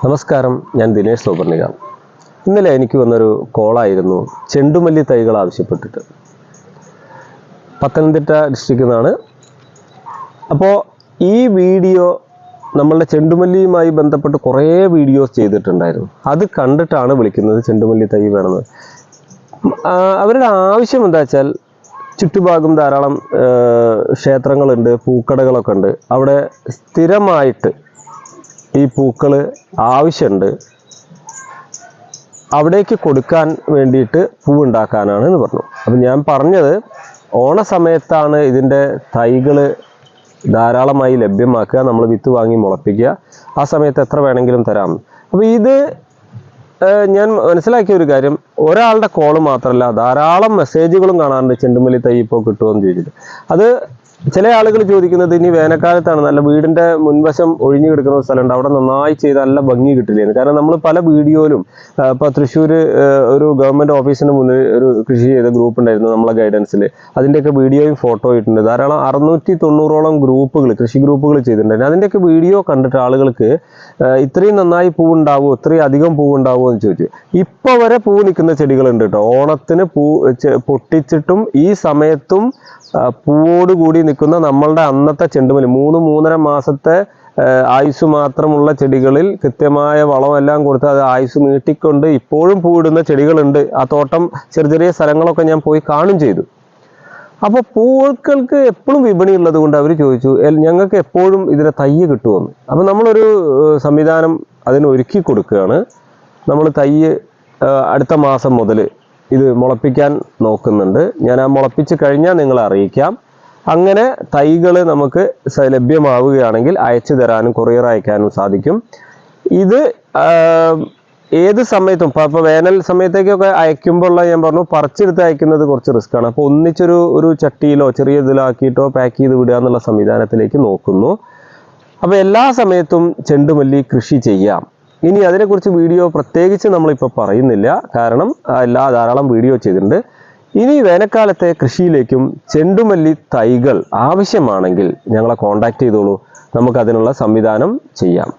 നമസ്കാരം ഞാൻ ദിനേശ് സോപർണിക ഇന്നലെ എനിക്ക് വന്നൊരു കോളായിരുന്നു ചെണ്ടുമല്ലി തൈകൾ ആവശ്യപ്പെട്ടിട്ട്. പത്തനംതിട്ട ഡിസ്ട്രിക്റ്റിൽ നിന്നാണ് അപ്പോൾ ഈ വീഡിയോ നമ്മളുടെ ചെണ്ടുമല്ലിയുമായി ബന്ധപ്പെട്ട് കുറേ വീഡിയോസ് ചെയ്തിട്ടുണ്ടായിരുന്നു. അത് കണ്ടിട്ടാണ് വിളിക്കുന്നത് ചെണ്ടുമല്ലി തൈ വേണമെന്ന്. അവരുടെ ആവശ്യം എന്താ വെച്ചാൽ ചുറ്റുഭാഗം ധാരാളം ക്ഷേത്രങ്ങളുണ്ട് പൂക്കടകളൊക്കെ ഉണ്ട്. അവിടെ സ്ഥിരമായിട്ട് ഈ പൂക്കൾ ആവശ്യമുണ്ട് അവിടേക്ക് കൊടുക്കാൻ വേണ്ടിയിട്ട് പൂവുണ്ടാക്കാനാണ് എന്ന് പറഞ്ഞു. അപ്പം ഞാൻ പറഞ്ഞത് ഓണ സമയത്താണ് ഇതിന്റെ തൈകൾ ധാരാളമായി ലഭ്യമാക്കുക നമ്മൾ വിത്ത് വാങ്ങി മുളപ്പിക്കുക. ആ സമയത്ത് എത്ര വേണമെങ്കിലും തരാം. അപ്പോൾ ഇത് ഞാൻ മനസ്സിലാക്കിയ ഒരു കാര്യം. ഒരാളുടെ കോൾ മാത്രമല്ല ധാരാളം മെസ്സേജുകളും കാണാറുണ്ട് ചെണ്ടുമല്ലി തൈ ഇപ്പോൾ കിട്ടുമെന്ന് ചോദിച്ചിട്ട്. അത് ചില ആളുകൾ ചോദിക്കുന്നത് ഇനി വേനൽക്കാലത്താണ് നല്ല വീടിന്റെ മുൻവശം ഒഴിഞ്ഞു കിടക്കുന്ന ഒരു സ്ഥലമുണ്ട്. അവിടെ നന്നായി ചെയ്ത് നല്ല ഭംഗി കിട്ടില്ലേന്ന്. കാരണം നമ്മൾ പല വീഡിയോയിലും ഇപ്പൊ തൃശ്ശൂർ ഒരു ഗവൺമെന്റ് ഓഫീസിന് മുന്നിൽ ഒരു കൃഷി ചെയ്ത ഗ്രൂപ്പ് ഉണ്ടായിരുന്നു നമ്മളെ ഗൈഡൻസിൽ അതിന്റെയൊക്കെ വീഡിയോയും ഫോട്ടോ ഇട്ടുണ്ട് ധാരാളം അറുന്നൂറ്റി തൊണ്ണൂറോളം ഗ്രൂപ്പുകൾ കൃഷി ഗ്രൂപ്പുകൾ ചെയ്തിട്ടുണ്ടായിരുന്നു. അതിന്റെയൊക്കെ വീഡിയോ കണ്ടിട്ട് ആളുകൾക്ക് ഇത്രയും നന്നായി പൂവുണ്ടാവുമോ ഇത്രയും അധികം പൂവുണ്ടാവുമോ എന്ന് ചോദിച്ചു. ഇപ്പൊ വരെ പൂ നിൽക്കുന്ന ചെടികളുണ്ട് കേട്ടോ. ഓണത്തിന് പൂ പൊട്ടിച്ചിട്ടും ഈ സമയത്തും ആ, പൂവോടുകൂടി നിൽക്കുന്ന നമ്മളുടെ അന്നത്തെ ചെണ്ടുമല്ലി. മൂന്ന് മൂന്നര മാസത്തെ ആയുസ് മാത്രമുള്ള ചെടികളിൽ കൃത്യമായ വളമെല്ലാം കൊടുത്ത് അത് ആയുസ് നീട്ടിക്കൊണ്ട് ഇപ്പോഴും പൂവിടുന്ന ചെടികളുണ്ട്. ആ തോട്ടം ചെറിയ ചെറിയ സ്ഥലങ്ങളൊക്കെ ഞാൻ പോയി കാണും ചെയ്തു. അപ്പോൾ പൂക്കൾക്ക് എപ്പോഴും വിപണി ഉള്ളത് കൊണ്ട് അവർ ചോദിച്ചു "എൽ- ഞങ്ങൾക്ക് എപ്പോഴും ഇതിനെ തയ്യ് കിട്ടുമെന്ന്. അപ്പോൾ നമ്മളൊരു സംവിധാനം അതിന് ഒരുക്കി കൊടുക്കുകയാണ്. നമ്മൾ തയ്യ് അടുത്ത മാസം മുതൽ ഇത് മുളപ്പിക്കാൻ നോക്കുന്നുണ്ട്. ഞാൻ ആ മുളപ്പിച്ച് കഴിഞ്ഞാൽ നിങ്ങളെ അറിയിക്കാം. അങ്ങനെ തൈകൾ നമുക്ക് ലഭ്യമാവുകയാണെങ്കിൽ അയച്ചു തരാനും കൊറിയർ അയക്കാനും സാധിക്കും. ഇത് ഏത് സമയത്തും ഇപ്പൊ ഇപ്പൊ വേനൽ സമയത്തേക്കൊക്കെ അയക്കുമ്പോഴുള്ള ഞാൻ പറഞ്ഞു പറിച്ചെടുത്ത് അയക്കുന്നത് കുറച്ച് റിസ്ക് ആണ്. അപ്പോൾ ഒന്നിച്ചൊരു ഒരു ചട്ടിയിലോ ചെറിയ ഇതിലാക്കിയിട്ടോ പാക്ക് ചെയ്ത് വിടുക എന്നുള്ള സംവിധാനത്തിലേക്ക് നോക്കുന്നു. അപ്പോൾ എല്ലാ സമയത്തും ചെണ്ടുമല്ലി കൃഷി ചെയ്യാം. ഇനി അതിനെക്കുറിച്ച് വീഡിയോ പ്രത്യേകിച്ച് നമ്മളിപ്പോൾ പറയുന്നില്ല. കാരണം എല്ലാ ധാരാളം വീഡിയോ ചെയ്തിട്ടുണ്ട്. ഇനി വേനൽക്കാലത്തെ കൃഷിയിലേക്കും ചെണ്ടുമല്ലി തൈകൾ ആവശ്യമാണെങ്കിൽ ഞങ്ങളെ കോൺടാക്ട് ചെയ്തോളൂ. നമുക്കതിനുള്ള സംവിധാനം ചെയ്യാം.